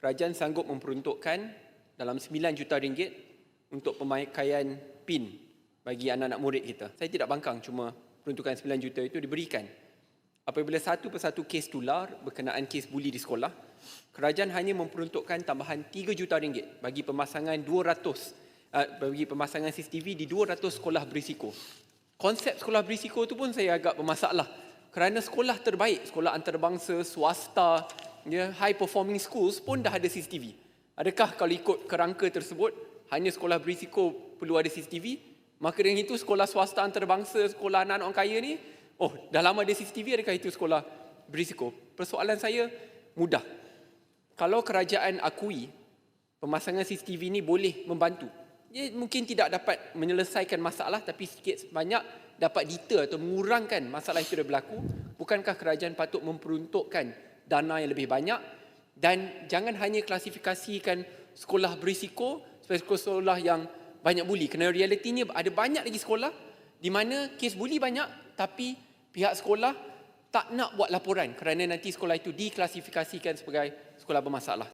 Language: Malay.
kerajaan sanggup memperuntukkan dalam 9 juta ringgit untuk pemakaian PIN bagi anak-anak murid kita. Saya tidak bangkang cuma peruntukan 9 juta itu diberikan. Apabila satu persatu kes tular berkenaan kes buli di sekolah, kerajaan hanya memperuntukkan tambahan 3 juta ringgit bagi pemasangan 200 uh, bagi pemasangan CCTV di 200 sekolah berisiko. Konsep sekolah berisiko itu pun saya agak bermasalah kerana sekolah terbaik, sekolah antarabangsa, swasta, ya, high performing schools pun dah ada CCTV. Adakah kalau ikut kerangka tersebut, hanya sekolah berisiko perlu ada CCTV? Maka dengan itu sekolah swasta antarabangsa, sekolah anak-anak orang kaya ni, oh dah lama ada CCTV, adakah itu sekolah berisiko? Persoalan saya mudah. Kalau kerajaan akui pemasangan CCTV ni boleh membantu, dia mungkin tidak dapat menyelesaikan masalah tapi sikit sebanyak dapat deter atau mengurangkan masalah itu dah berlaku, bukankah kerajaan patut memperuntukkan dana yang lebih banyak dan jangan hanya klasifikasikan sekolah berisiko sebagai sekolah yang banyak buli. Kerana realitinya ada banyak lagi sekolah di mana kes buli banyak tapi pihak sekolah tak nak buat laporan kerana nanti sekolah itu diklasifikasikan sebagai sekolah bermasalah.